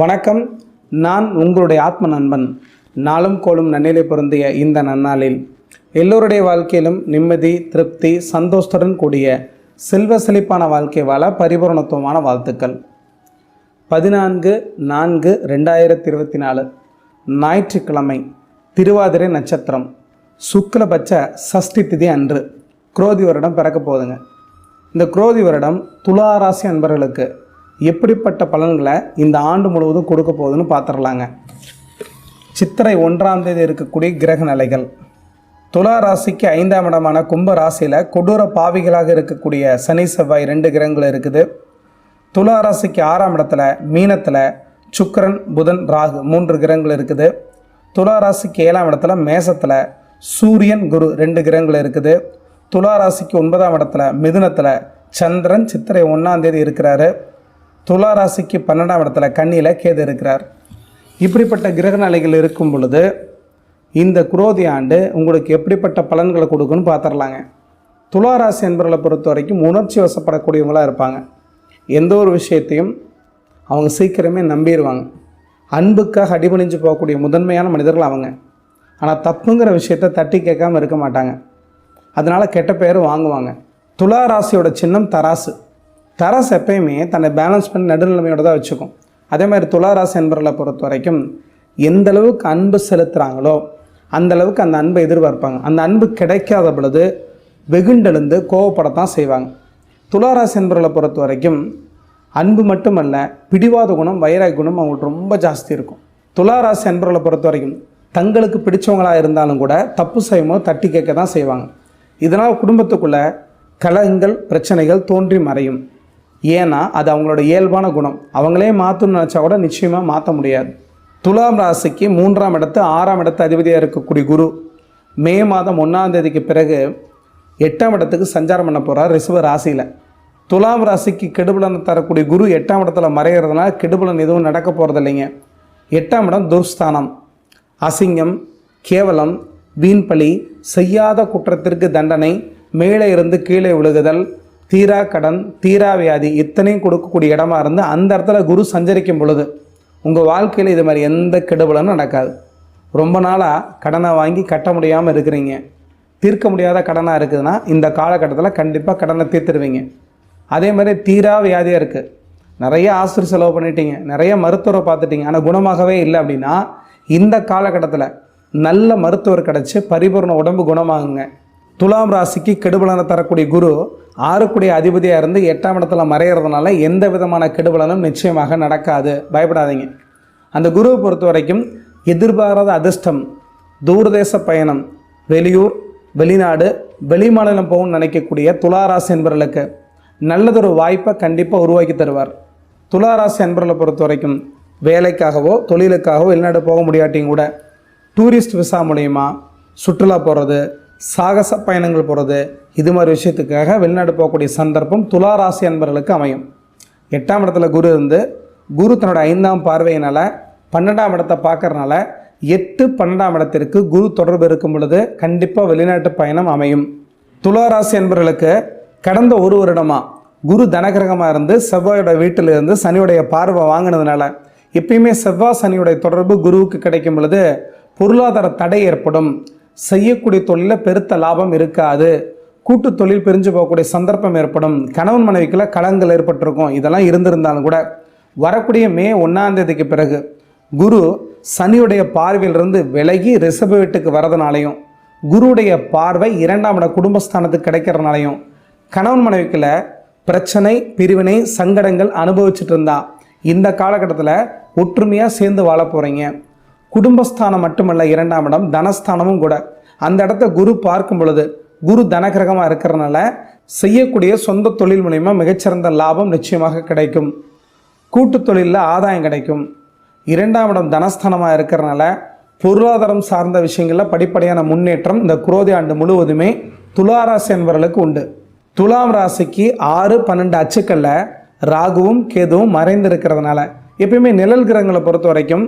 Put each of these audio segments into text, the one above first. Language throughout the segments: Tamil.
வணக்கம். நான் உங்களுடைய ஆத்ம நண்பன். நாளும் கோளும் நன்னிலை பொருந்திய இந்த நன்னாளில். எல்லோருடைய வாழ்க்கையிலும் நிம்மதி திருப்தி சந்தோஷத்துடன் கூடிய செல்வ செழிப்பான வாழ்க்கை வாழ பரிபூரணத்துவமான வாழ்த்துக்கள். பதினான்கு நான்கு ரெண்டாயிரத்தி இருபத்தி நாலு ஞாயிற்றுக்கிழமை திருவாதிரை நட்சத்திரம். சுக்லபட்ச சஷ்டி திதி அன்று. குரோதி வருடம் பிறக்க போகுதுங்க. இந்த குரோதி வருடம் துலா ராசி அன்பர்களுக்கு எப்படிப்பட்ட பலன்களை இந்த ஆண்டு முழுவதும் கொடுக்க போகுதுன்னு பார்த்துடலாங்க. சித்திரை ஒன்றாம் தேதி இருக்கக்கூடிய கிரக நிலைகள். துலா ராசிக்கு ஐந்தாம் இடமான கும்ப ராசியில் கொடூர பாவிகளாக இருக்கக்கூடிய சனி செவ்வாய் ரெண்டு கிரகங்கள் இருக்குது. துலா ராசிக்கு ஆறாம் இடத்துல மீனத்தில் சுக்கரன் புதன் ராகு மூன்று கிரகங்கள் இருக்குது. துலா ராசிக்கு ஏழாம் இடத்துல மேசத்தில் சூரியன் குரு ரெண்டு கிரகங்கள் இருக்குது. துலா ராசிக்கு ஒன்பதாம் இடத்துல மிதுனத்தில் சந்திரன் சித்திரை ஒன்றாம் தேதி இருக்கிறாரு. துலா ராசிக்கு பன்னெண்டாம் இடத்துல கண்ணியில் கேது இருக்கிறார். இப்படிப்பட்ட கிரக நிலைகள் இருக்கும் பொழுது இந்த குரோதி ஆண்டு உங்களுக்கு எப்படிப்பட்ட பலன்களை கொடுக்குன்னு பார்த்துடலாங்க. துலா ராசி என்பவர்களை பொறுத்த வரைக்கும் உணர்ச்சி வசப்படக்கூடியவங்களாக இருப்பாங்க. எந்த ஒரு விஷயத்தையும் அவங்க சீக்கிரமே நம்பிடுவாங்க அன்புக்காக அடிபணிஞ்சு போகக்கூடிய முதன்மையான மனிதர்கள் அவங்க. ஆனால் தப்புங்கிற விஷயத்த தட்டி கேட்காம இருக்க மாட்டாங்க. அதனால் கெட்ட பேர் வாங்குவாங்க. துலா ராசியோட சின்னம் தராசு. தரஸ் எப்பயுமே தன்னை பேலன்ஸ் பண்ணி நடுநிலைமையோட தான் வச்சுக்கும். அதே மாதிரி துளாராசி என்பவர்களை பொறுத்த வரைக்கும் எந்த அளவுக்கு அன்பு செலுத்துகிறாங்களோ அந்த அளவுக்கு அந்த அன்பை எதிர்பார்ப்பாங்க. அந்த அன்பு கிடைக்காத பொழுது வெகுண்டெழுந்து கோவப்படத்தான் செய்வாங்க. துளாராசி என்பவர்களை பொறுத்த வரைக்கும் அன்பு மட்டுமல்ல பிடிவாத குணம் வைராக குணம் அவங்களுக்கு ரொம்ப ஜாஸ்தி இருக்கும். துளாராசி என்பவர்களை பொறுத்த வரைக்கும் தங்களுக்கு பிடிச்சவங்களாக இருந்தாலும் கூட தப்பு செய்யும்போது தட்டி கேட்க தான் செய்வாங்க. இதனால் குடும்பத்துக்குள்ளே கலகங்கள் பிரச்சனைகள் தோன்றி மறையும். ஏன்னா அது அவங்களோட இயல்பான குணம். அவங்களே மாற்றணும்னு நினச்சா கூட நிச்சயமாக மாற்ற முடியாது. துலாம் ராசிக்கு மூன்றாம் இடத்து ஆறாம் இடத்து அதிபதியாக இருக்கக்கூடிய குரு மே மாதம் ஒன்றாம் தேதிக்கு பிறகு எட்டாம் இடத்துக்கு சஞ்சாரம் பண்ண போகிறார் ரிஷப ராசியில். துலாம் ராசிக்கு கெடுபலன் தரக்கூடிய குரு எட்டாம் இடத்துல மறைகிறதுனால கெடுபலன் எதுவும் நடக்க போகிறது இல்லைங்க. எட்டாம் இடம் துர்ஸ்தானம். அசிங்கம் கேவலம் வீண்பழி செய்யாத குற்றத்திற்கு தண்டனை மேலே இருந்து கீழே விழுகுதல் தீரா கடன் தீரா வியாதி இத்தனையும் கொடுக்கக்கூடிய இடமா இருந்து அந்த இடத்துல குரு சஞ்சரிக்கும் பொழுது உங்கள் வாழ்க்கையில் இது மாதிரி எந்த கெடுபலனும் நடக்காது. ரொம்ப நாளாக கடனை வாங்கி கட்ட முடியாமல் இருக்கிறீங்க. தீர்க்க முடியாத கடனாக இருக்குதுன்னா இந்த காலகட்டத்தில் கண்டிப்பாக கடனை தீர்த்துருவீங்க. அதே மாதிரி தீரா வியாதியாக இருக்குது நிறைய ஆசிரியர் செலவு பண்ணிட்டீங்க. நிறைய மருத்துவரை பார்த்துட்டீங்க. ஆனால் குணமாகவே இல்லை அப்படின்னா இந்த காலகட்டத்தில் நல்ல மருத்துவர் கிடச்சி பரிபூர்ண உடம்பு குணமாகுங்க. துலாம் ராசிக்கு கெடுபலனை தரக்கூடிய குரு ஆறுக்குடைய அதிபதியாக இருந்து எட்டாம் இடத்துல மறையிறதுனால எந்த விதமான கெடுபலனும் நிச்சயமாக நடக்காது. பயப்படாதீங்க. அந்த குருவை பொறுத்த வரைக்கும் எதிர்பாராத அதிர்ஷ்டம் தூரதேச பயணம் வெளியூர் வெளிநாடு வெளிமாநிலம் போகணும்னு நினைக்கக்கூடிய துளாராசி என்பவர்களுக்கு நல்லதொரு வாய்ப்பை கண்டிப்பாக உருவாக்கி தருவார். துளாராசி என்பவர்களை பொறுத்த வரைக்கும் வேலைக்காகவோ தொழிலுக்காகவோ வெளிநாடு போக முடியாட்டியும் கூட டூரிஸ்ட் விசா மூலயமா சுற்றுலா போகிறது சாகச பயணங்கள் போகிறது இது மாதிரி விஷயத்துக்காக வெளிநாடு போகக்கூடிய சந்தர்ப்பம் துலா ராசி அன்பர்களுக்கு அமையும். எட்டாம் இடத்துல குரு இருந்து குரு தன்னோட ஐந்தாம் பார்வையினால் பன்னெண்டாம் இடத்தை பார்க்கறனால எட்டு பன்னெண்டாம் இடத்திற்கு குரு தொடர்பு இருக்கும் பொழுது கண்டிப்பாக வெளிநாட்டு பயணம் அமையும். துளாராசி அன்பர்களுக்கு கடந்த ஒரு வருடமாக குரு தனகிரகமாக இருந்து செவ்வாயோட வீட்டில் இருந்து சனியுடைய பார்வை வாங்கினதுனால எப்பயுமே செவ்வாய் சனியுடைய தொடர்பு குருவுக்கு கிடைக்கும் பொழுது பொருளாதார தடை ஏற்படும். செய்யக்கூடிய தொழிலில் பெருத்த லாபம் இருக்காது. கூட்டு தொழில் பிரிஞ்சு போகக்கூடிய சந்தர்ப்பம் ஏற்படும். கணவன் மனைவிக்குள்ள கலங்கள் ஏற்பட்டிருக்கும். இதெல்லாம் இருந்திருந்தாலும் கூட வரக்கூடிய மே ஒன்றாம் தேதிக்கு பிறகு குரு சனியுடைய பார்வையிலிருந்து விலகி ரிசர்வ் வீட்டுக்கு வரதுனாலையும் குருவுடைய பார்வை இரண்டாம் இட குடும்பஸ்தானத்துக்கு கிடைக்கிறதுனாலையும் கணவன் மனைவிக்குள்ள பிரச்சனை பிரிவினை சங்கடங்கள் அனுபவிச்சுட்டு இருந்தா இந்த காலகட்டத்தில் ஒற்றுமையாக சேர்ந்து வாழ போகிறீங்க குடும்பஸ்தானம் மட்டுமல்ல இரண்டாம் இடம் தனஸ்தானமும் கூட. அந்த இடத்த குரு பார்க்கும் பொழுது குரு தனகிரகமாக இருக்கிறனால செய்யக்கூடிய சொந்த தொழில் மூலிமா மிகச்சிறந்த லாபம் நிச்சயமாக கிடைக்கும். கூட்டு தொழிலில் ஆதாயம் கிடைக்கும். இரண்டாம் இடம் தனஸ்தானமாக இருக்கிறனால பொருளாதாரம் சார்ந்த விஷயங்களில் படிப்படியான முன்னேற்றம் இந்த குரோதி ஆண்டு முழுவதுமே துளாராசி என்பவர்களுக்கு உண்டு. துலாம் ராசிக்கு ஆறு பன்னெண்டு அச்சுக்களில் ராகுவும் கேதுவும் மறைந்திருக்கிறதுனால எப்பயுமே நிழல் கிரகங்களை பொறுத்த வரைக்கும்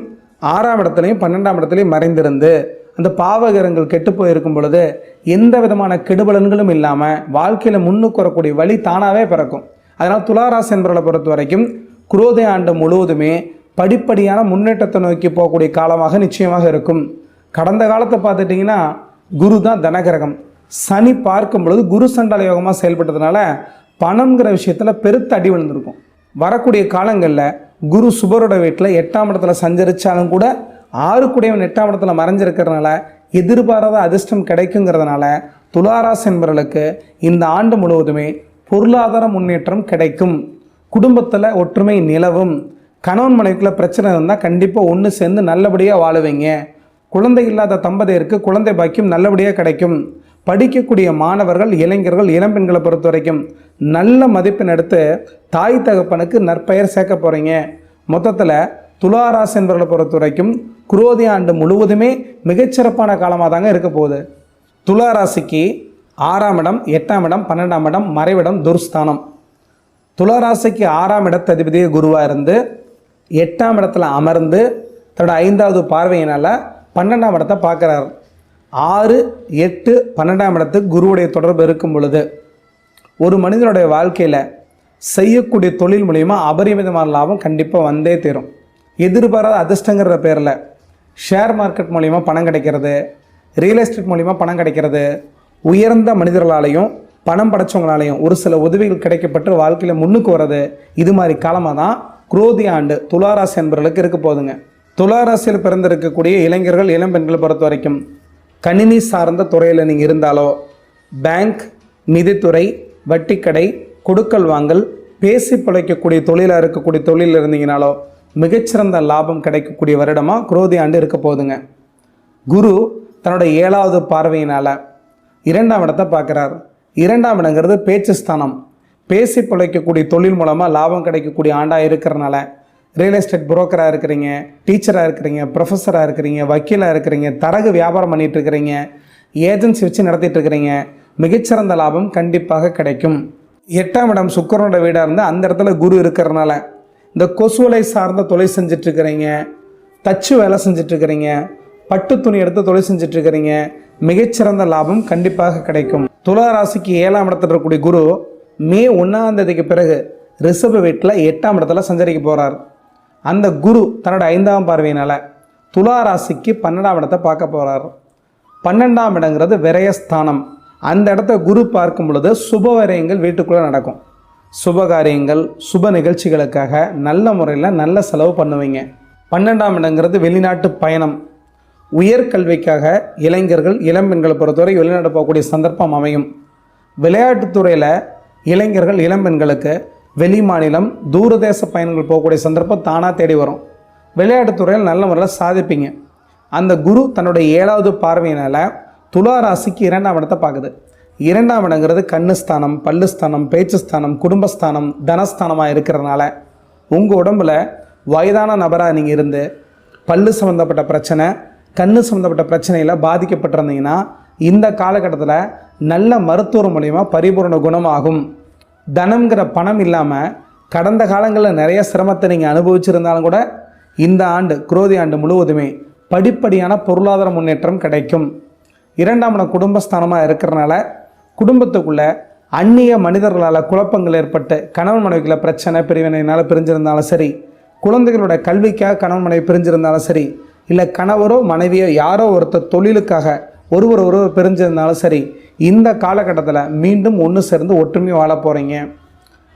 ஆறாம் இடத்துலையும் பன்னெண்டாம் இடத்துலையும் மறைந்திருந்து அந்த பாவகரங்கள் கெட்டு போயிருக்கும் பொழுது எந்த விதமான கெடுபலன்களும் இல்லாமல் வாழ்க்கையில் முன்னுக்கு வரக்கூடிய வழி தானாகவே பிறக்கும். அதனால் துளாராசி என்பவர்களை பொறுத்த வரைக்கும் குரோதை ஆண்டு முழுவதுமே படிப்படியான முன்னேற்றத்தை நோக்கி போகக்கூடிய காலமாக நிச்சயமாக இருக்கும். கடந்த காலத்தை பார்த்துட்டிங்கன்னா குரு தான் தனகிரகம். சனி பார்க்கும் பொழுது குரு சண்டால யோகமாக செயல்பட்டதுனால பணம்ங்கிற விஷயத்தில் பெருத்த அடி விழுந்திருக்கும். வரக்கூடிய காலங்களில் குரு சுபரோட வீட்டில் எட்டாம் இடத்துல சஞ்சரித்தாலும் கூட ஆறு கூடியவன் எட்டாம் இடத்துல மறைஞ்சிருக்கிறதுனால எதிர்பாராத அதிர்ஷ்டம் கிடைக்குங்கிறதுனால துளாராசி என்பவர்களுக்கு இந்த ஆண்டு முழுவதுமே பொருளாதார முன்னேற்றம் கிடைக்கும். குடும்பத்தில் ஒற்றுமை நிலவும். கணவன் மனைவிக்குள்ள பிரச்சனை இருந்தால் கண்டிப்பாக ஒன்று சேர்ந்து நல்லபடியாக வாழுவீங்க. குழந்தை இல்லாத தம்பதியருக்கு குழந்தை பாக்கியம் நல்லபடியாக கிடைக்கும். படிக்கக்கூடிய மாணவர்கள் இளைஞர்கள் இளம்பெண்களை பொறுத்த வரைக்கும் நல்ல மதிப்பெண் எடுத்து தாய் தகப்பனுக்கு நற்பெயர் சேர்க்க போகிறீங்க மொத்தத்தில் துளாராசி என்பவர்களை பொறுத்த வரைக்கும் குரோதி ஆண்டு முழுவதுமே மிகச்சிறப்பான காலமாக தாங்க இருக்க போகுது. துளாராசிக்கு ஆறாம் இடம் எட்டாம் இடம் பன்னெண்டாம் இடம் மறைவிடம் துர்ஸ்தானம். துளாராசிக்கு ஆறாம் இடத்ததிபதியே குருவாக இருந்து எட்டாம் இடத்துல அமர்ந்து தன்னோட ஐந்தாவது பார்வையினால் பன்னெண்டாம் இடத்தை பார்க்குறாரு. ஆறு எட்டு பன்னெண்டாம் இடத்துக்கு குருவுடைய தொடர்பு இருக்கும் பொழுது ஒரு மனிதனுடைய வாழ்க்கையில் செய்யக்கூடிய தொழில் மூலயமா அபரிமிதமான லாபம் கண்டிப்பாக வந்தே தீரும். எதிர்பாராத அதிர்ஷ்டங்கிற பேரில் ஷேர் மார்க்கெட் மூலிமா பணம் கிடைக்கிறது ரியல் எஸ்டேட் மூலிமா பணம் கிடைக்கிறது உயர்ந்த மனிதர்களாலையும் பணம் படைச்சவங்களாலையும் ஒரு சில உதவிகள் கிடைக்கப்பட்டு வாழ்க்கையில் முன்னுக்கு வர்றது இது மாதிரி காலமாக தான் குரோதி ஆண்டு துளாராசி என்பவர்களுக்கு இருக்க போகுதுங்க. துளாராசியில் பிறந்திருக்கக்கூடிய இளைஞர்கள் இளம்பெண்களை பொறுத்த வரைக்கும் கணினி சார்ந்த துறையில் நீங்கள் இருந்தாலோ பேங்க் நிதித்துறை வட்டிக்கடை கொடுக்கல் வாங்கல் பேசி பிழைக்கக்கூடிய தொழிலாக இருக்கக்கூடிய தொழிலில் இருந்தீங்கனாலோ மிகச்சிறந்த லாபம் கிடைக்கக்கூடிய வருடமாக குரோதி ஆண்டு இருக்க போகுதுங்க. குரு தன்னோட ஏழாவது பார்வையினால் இரண்டாம் இடத்தை பார்க்குறார். இரண்டாம் இடங்கிறது பேச்சு ஸ்தானம். பேசி பிழைக்கக்கூடிய தொழில் மூலமாக லாபம் கிடைக்கக்கூடிய ஆண்டாக இருக்கிறனால ரியல் எஸ்டேட் புரோக்கராக இருக்கிறீங்க டீச்சராக இருக்கிறீங்க ப்ரொஃபஸராக இருக்கிறீங்க வக்கீலாக இருக்கிறீங்க தரகு வியாபாரம் பண்ணிகிட்டு இருக்கிறீங்க ஏஜென்சி வச்சு நடத்திட்டு இருக்கிறீங்க மிகச்சிறந்த லாபம் கண்டிப்பாக கிடைக்கும். எட்டாம் இடம் சுக்கரனோட வீடாக இருந்தால் அந்த இடத்துல குரு இருக்கிறனால இந்த கொசுவலை சார்ந்த தொழில் செஞ்சிட்ருக்கிறீங்க தச்சு வேலை செஞ்சிட்ருக்கிறீங்க பட்டு துணி எடுத்து தொழில் செஞ்சிட்ருக்கிறீங்க மிகச்சிறந்த லாபம் கண்டிப்பாக கிடைக்கும். துலா ராசிக்கு ஏழாம் இடத்துல இருக்கக்கூடிய குரு மே ஒன்றாம் தேதிக்கு பிறகு ரிஷப வீட்டில் எட்டாம் இடத்துல சஞ்சரிக்க போகிறார் அந்த குரு தன்னோட ஐந்தாம் பார்வையினால் துலா ராசிக்கு பன்னெண்டாம் இடத்தை பார்க்க போகிறார் பன்னெண்டாம் இடங்கிறது விரயஸ்தானம். அந்த இடத்த குரு பார்க்கும் பொழுது சுப வீட்டுக்குள்ளே நடக்கும். சுபகாரியங்கள் சுப நிகழ்ச்சிகளுக்காக நல்ல முறையில் நல்ல செலவு பண்ணுவீங்க. பன்னெண்டாம் இடங்கிறது வெளிநாட்டு பயணம். உயர்கல்விக்காக இளைஞர்கள் இளம்பெண்களை பொறுத்தவரை வெளிநாடு போகக்கூடிய சந்தர்ப்பம் அமையும். விளையாட்டுத்துறையில் இளைஞர்கள் இளம்பெண்களுக்கு வெளி மாநிலம் தூரதேச பயணங்கள் போகக்கூடிய சந்தர்ப்பம் தானாக தேடி வரும். விளையாட்டுத்துறையில் நல்ல முறையில் சாதிப்பீங்க. அந்த குரு தன்னுடைய ஏழாவது பார்வையினால் துலா ராசிக்கு இரண்டாம் இடத்தை பார்க்குது. இரண்டாம் இடங்கிறது கண்ணு ஸ்தானம் பல்லு ஸ்தானம் பேச்சு ஸ்தானம் குடும்பஸ்தானம் தனஸ்தானமாக இருக்கிறதுனால உங்கள் உடம்பில் வயதான நபராக நீங்கள் இருந்து பல்லு சம்மந்தப்பட்ட பிரச்சனை கண்ணு சம்மந்தப்பட்ட பிரச்சனையில் பாதிக்கப்பட்டிருந்தீங்கன்னா இந்த காலகட்டத்தில் நல்ல மருத்துவர் மூலிமா பரிபூர்ண குணமாகும் தனம்ங்கிற பணம் இல்லாமல் கடந்த காலங்களில் நிறைய சிரமத்தை நீங்கள் அனுபவிச்சிருந்தாலும் கூட இந்த ஆண்டு குரோதி ஆண்டு முழுவதுமே படிப்படியான பொருளாதார முன்னேற்றம் கிடைக்கும். இரண்டாம் இடம் குடும்பஸ்தானமாக இருக்கிறனால குடும்பத்துக்குள்ளே அந்நிய மனிதர்களால் குழப்பங்கள் ஏற்பட்டு கணவன் மனைவிகளை பிரச்சனை பிரிவினையினால் பிரிஞ்சிருந்தாலும் சரி குழந்தைகளோட கல்விக்காக கணவன் மனைவி பிரிஞ்சிருந்தாலும் சரி இல்லை கணவரோ மனைவியோ யாரோ ஒருத்தர் தொழிலுக்காக ஒருவர் ஒருவர் பிரிஞ்சிருந்தாலும் சரி இந்த காலகட்டத்தில் மீண்டும் ஒன்று சேர்ந்து ஒற்றுமை வாழ போகிறீங்க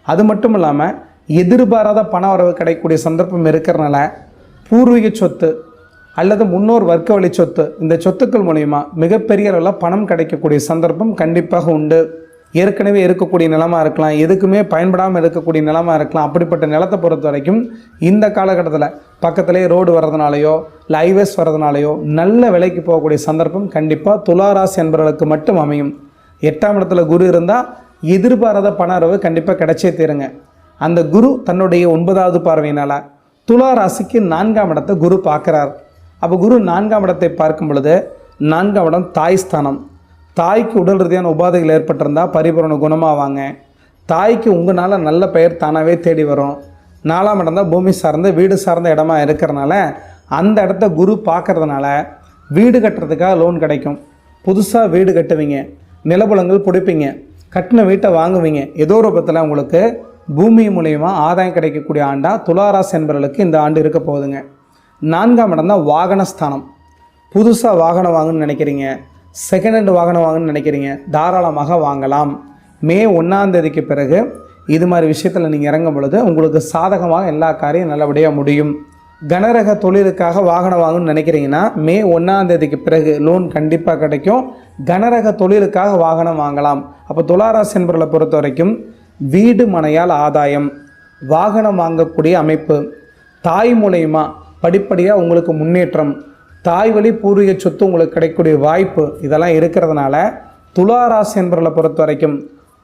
அது மட்டும் இல்லாமல் எதிர்பாராத பண வரவு கிடைக்கக்கூடிய சந்தர்ப்பம் இருக்கிறனால பூர்வீக சொத்து அல்லது முன்னோர் வர்க்க வழி சொத்து இந்த சொத்துக்கள் மூலயமா மிகப்பெரிய அளவில் பணம் கிடைக்கக்கூடிய சந்தர்ப்பம் கண்டிப்பாக உண்டு. ஏற்கனவே இருக்கக்கூடிய நிலமாக இருக்கலாம் எதுக்குமே பயன்படாமல் இருக்கக்கூடிய நிலமாக இருக்கலாம். அப்படிப்பட்ட நிலத்தை பொறுத்த வரைக்கும் இந்த காலகட்டத்தில் பக்கத்திலே ரோடு வர்றதுனாலையோ இல்லை ஹைவேஸ் வர்றதுனாலையோ நல்ல விலைக்கு போகக்கூடிய சந்தர்ப்பம் கண்டிப்பாக துளாராசி என்பவர்களுக்கு மட்டும் அமையும். எட்டாம் இடத்துல குரு இருந்தால் எதிர்பாராத பண வரவு கண்டிப்பாக கிடைச்சே தீருங்க. அந்த குரு தன்னுடைய ஒன்பதாவது பார்வையினால் துலா ராசிக்கு நான்காம் இடத்தை குரு பார்க்குறார். அப்போ குரு நான்காம் இடத்தை பார்க்கும் பொழுது நான்காம் இடம் தாய் ஸ்தானம். தாய்க்கு உடல் ரீதியான உபாதைகள் ஏற்பட்டிருந்தால் பரிபூரண குணமாவாங்க. தாய்க்கு உங்களால் நல்ல பெயர் தானாகவே தேடி வரும். நாலாம் இடம் தான் பூமி சார்ந்த வீடு சார்ந்த இடமா இருக்கிறனால அந்த இடத்த குரு பார்க்கறதுனால வீடு கட்டுறதுக்காக லோன் கிடைக்கும். புதுசாக வீடு கட்டுவீங்க. நிலபுலங்கள் பிடிப்பீங்க. கட்டின வீட்டை வாங்குவீங்க. ஏதோ ரூபத்தில் உங்களுக்கு பூமி மூலயமா ஆதாயம் கிடைக்கக்கூடிய ஆண்டாக துளாராசி என்பவர்களுக்கு இந்த ஆண்டு இருக்க போகுதுங்க. நான்காம் இடம் தான் வாகனஸ்தானம். புதுசாக வாகனம் வாங்கணும்னு நினைக்கிறீங்க. செகண்ட் ஹேண்ட் வாகனம் வாங்கணும்னு நினைக்கிறீங்க. தாராளமாக வாங்கலாம். மே ஒன்றாந்தேதிக்கு பிறகு இது மாதிரி விஷயத்தில் நீங்கள் இறங்கும் பொழுது உங்களுக்கு சாதகமாக எல்லா காரியம் நல்லபடியாக முடியும். கனரக தொழிலுக்காக வாகனம் வாங்கணும்னு நினைக்கிறீங்கன்னா மே ஒன்றாம் தேதிக்கு பிறகு லோன் கண்டிப்பாக கிடைக்கும். கனரக தொழிலுக்காக வாகனம் வாங்கலாம். அப்போ துளாராசி என்பவர்களை பொறுத்த வரைக்கும் வீடு மனையால் ஆதாயம். வாகனம் வாங்கக்கூடிய அமைப்பு. தாய் மூலயமா படிப்படியாக உங்களுக்கு முன்னேற்றம் தாய் வழி பூர்வீக சொத்து உங்களுக்கு கிடைக்கக்கூடிய வாய்ப்பு இதெல்லாம் இருக்கிறதுனால துளாராசி என்பவர்களை பொறுத்த வரைக்கும்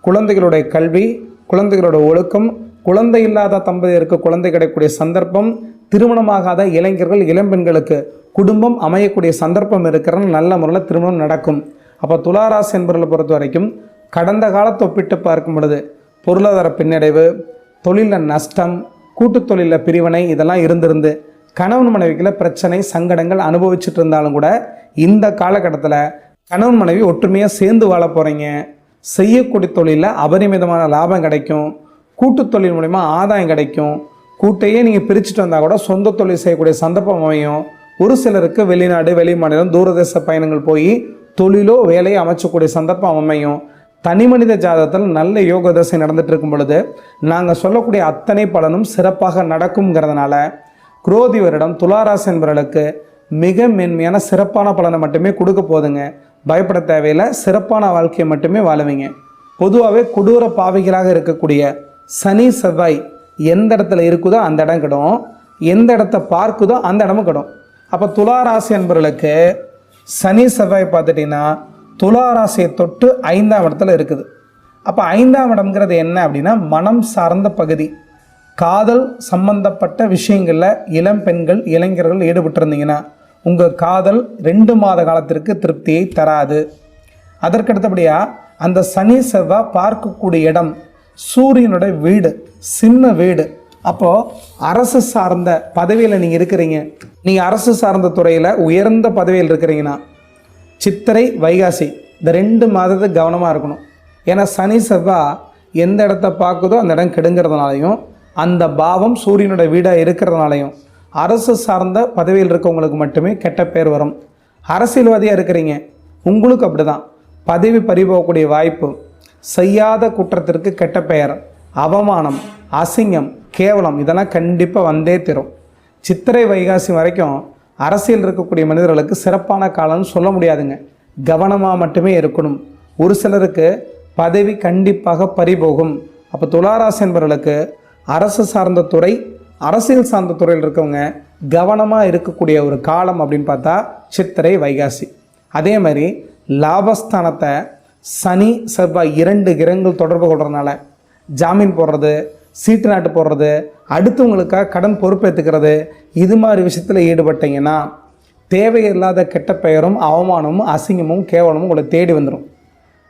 குழந்தைகளுடைய கல்வி குழந்தைகளோட ஒழுக்கம் குழந்தை இல்லாத தம்பதியருக்கு குழந்தை கிடைக்கக்கூடிய சந்தர்ப்பம் திருமணமாகாத இளைஞர்கள் இளம்பெண்களுக்கு குடும்பம் அமையக்கூடிய சந்தர்ப்பம் இருக்கிற நல்ல முறையில் திருமணம் நடக்கும். அப்போ துளாராசி என்பவர்களை பொறுத்த வரைக்கும் கடந்த காலத்தை ஒப்பிட்டு பார்க்கும் பொழுது பொருளாதார பின்னடைவு தொழிலில் நஷ்டம் கூட்டுத் தொழிலில் பிரிவினை இதெல்லாம் இருந்திருந்து கணவன் மனைவிக்குள்ள பிரச்சனை சங்கடங்கள் அனுபவிச்சுட்டு இருந்தாலும் கூட இந்த காலகட்டத்தில் கணவன் மனைவி ஒற்றுமையாக சேர்ந்து வாழ போகிறீங்க செய்யக்கூடிய தொழிலில் அபரிமிதமான லாபம் கிடைக்கும். கூட்டு தொழில் மூலிமா ஆதாயம் கிடைக்கும். கூட்டையே நீங்கள் பிரிச்சுட்டு வந்தால் கூட சொந்த தொழில் செய்யக்கூடிய சந்தர்ப்பம் அமையும். ஒரு சிலருக்கு வெளிநாடு வெளி மாநிலம் தூரதேச பயணங்கள் போய் தொழிலோ வேலையோ அமைச்சக்கூடிய சந்தர்ப்பம் அமையும். தனி மனித ஜாதகத்தில் நல்ல யோக தசை நடந்துட்டு இருக்கும் பொழுது நாங்கள் சொல்லக்கூடிய அத்தனை பலனும் சிறப்பாக நடக்குங்கிறதுனால குரோதி வருடம் துளாராசி என்பவர்களுக்கு மிக மென்மையான சிறப்பான பலனை மட்டுமே கொடுக்க போதுங்க. பயப்பட தேவையில்லை சிறப்பான வாழ்க்கையை மட்டுமே வாழுவீங்க. பொதுவாகவே கொடூர பாவிகளாக இருக்கக்கூடிய சனி செவ்வாய் எந்த இடத்துல இருக்குதோ அந்த இடம் கிடும். எந்த இடத்த பார்க்குதோ அந்த இடமும் கிடும். அப்போ துளாராசி என்பவர்களுக்கு சனி செவ்வாய் பார்த்துட்டிங்கன்னா துளாராசியை தொட்டு ஐந்தாம் இடத்துல இருக்குது. அப்போ ஐந்தாம் இடம்ங்கிறது என்ன அப்படின்னா மனம் சார்ந்த பகுதி. காதல் சம்பந்தப்பட்ட விஷயங்களில் இளம் பெண்கள் இளைஞர்கள் ஈடுபட்டிருந்தீங்கன்னா உங்கள் காதல் ரெண்டு மாத காலத்திற்கு திருப்தியை தராது. அதற்கடுத்தபடியாக அந்த சனி செவ்வாய் பார்க்கக்கூடிய இடம் சூரியனோட வீடு சின்ன வீடு. அப்போது அரசு சார்ந்த பதவியில் நீங்கள் இருக்கிறீங்க. நீங்கள் அரசு சார்ந்த துறையில் உயர்ந்த பதவியில் இருக்கிறீங்கன்னா சித்திரை வைகாசி இந்த ரெண்டு மாதத்துக்கு கவனமாக இருக்கணும். ஏன்னா சனி செவ்வாய் எந்த இடத்த பார்க்குதோ அந்த இடம் கெடுங்கிறதுனாலையும் அந்த பாவம் சூரியனோட வீடாக இருக்கிறதுனாலையும் அரசு சார்ந்த பதவியில் இருக்கவங்களுக்கு மட்டுமே கெட்ட பேர் வரும். அரசியல்வாதியாக இருக்கிறீங்க. உங்களுக்கு அப்படிதான். பதவி பறிபோகக்கூடிய வாய்ப்பு செய்யாத குற்றத்திற்கு கெட்ட பெயர் அவமானம் அசிங்கம் கேவலம் இதெல்லாம் கண்டிப்பாக வந்தே தரும். சித்திரை வைகாசி வரைக்கும் அரசியல் இருக்கக்கூடிய மனிதர்களுக்கு சிறப்பான காலம்னு சொல்ல முடியாதுங்க. கவனமாக மட்டுமே இருக்கணும். ஒரு சிலருக்கு பதவி கண்டிப்பாக பறிபோகும். அப்போ துளாராசி என்பவர்களுக்கு அரசு சார்ந்த துறை அரசியல் சார்ந்த துறையில் இருக்கவங்க கவனமாக இருக்கக்கூடிய ஒரு காலம் அப்படின்னு பார்த்தா சித்திரை வைகாசி. அதே மாதிரி லாபஸ்தானத்தை சனி செவ்வாய் இரண்டு கிரகங்கள் தொடர்பு கொள்கிறதுனால ஜாமீன் போடுறது சீட்டு நாட்டு போடுறது அடுத்தவங்களுக்காக கடன் பொறுப்பேற்றுக்கிறது இது மாதிரி விஷயத்தில் ஈடுபட்டீங்கன்னா தேவையில்லாத கெட்ட பெயரும் அவமானமும் அசிங்கமும் கேவலமும் உங்களை தேடி வந்துடும்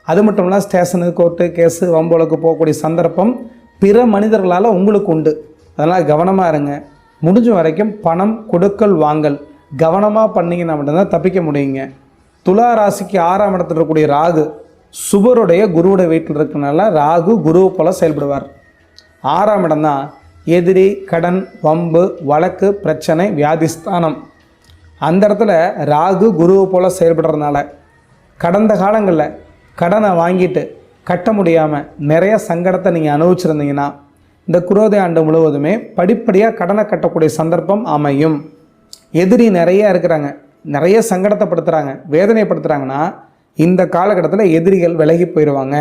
அது மட்டும் இல்லை ஸ்டேஷனு கோர்ட்டு கேஸு வம்புகளுக்கு போகக்கூடிய சந்தர்ப்பம் பிற மனிதர்களால் உங்களுக்கு உண்டு. அதனால் கவனமாக இருங்க. முடிஞ்ச வரைக்கும் பணம் கொடுக்கல் வாங்கல். கவனமாக பண்ணிங்கன்னா மட்டும்தான் தப்பிக்க முடியுங்க. துலா ராசிக்கு ஆறாம் இடத்துல இருக்கக்கூடிய ராகு சுபருடைய குருவுடைய வீட்டில் இருக்கனால ராகு குருவை போல் செயல்படுவார். ஆறாம் இடம்தான் எதிரி கடன் வம்பு வழக்கு பிரச்சனை வியாதிஸ்தானம். அந்த இடத்துல ராகு குருவை போல் செயல்படுறதுனால கடந்த காலங்களில் கடனை வாங்கிட்டு கட்ட முடியாமல் நிறைய சங்கடத்தை நீங்கள் அனுபவிச்சிருந்தீங்கன்னா இந்த குரோதை ஆண்டு முழுவதுமே படிப்படியாக கடனை கட்டக்கூடிய சந்தர்ப்பம் அமையும். எதிரி நிறைய இருக்கிறாங்க. நிறைய சங்கடத்தைப்படுத்துகிறாங்க வேதனைப்படுத்துகிறாங்கன்னா இந்த காலகட்டத்தில் எதிரிகள் விலகி போயிடுவாங்க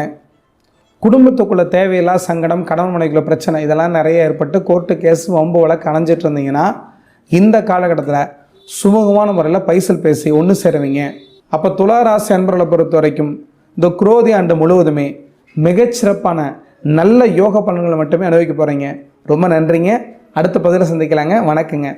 குடும்பத்துக்குள்ளே தேவையில்லா சங்கடம் கணவன் மனைவிக்குள்ள பிரச்சனை இதெல்லாம் நிறைய ஏற்பட்டு கோர்ட்டு கேஸ் வம்பு வழக்கு அணைஞ்சிட்டு இருந்தீங்கன்னா இந்த காலகட்டத்தில் சுமூகமான முறையில் பைசல் பேசி ஒன்று சேருவீங்க. அப்போ துலா ராசி அன்பர்களை பொறுத்த வரைக்கும் இந்த குரோதி ஆண்டு முழுவதுமே மிகச்சிறப்பான நல்ல யோக பலன்களை மட்டுமே அனுபவிக்க போகிறீங்க ரொம்ப நன்றிங்க. அடுத்த பதிவில் சந்திக்கலாங்க. வணக்கங்க.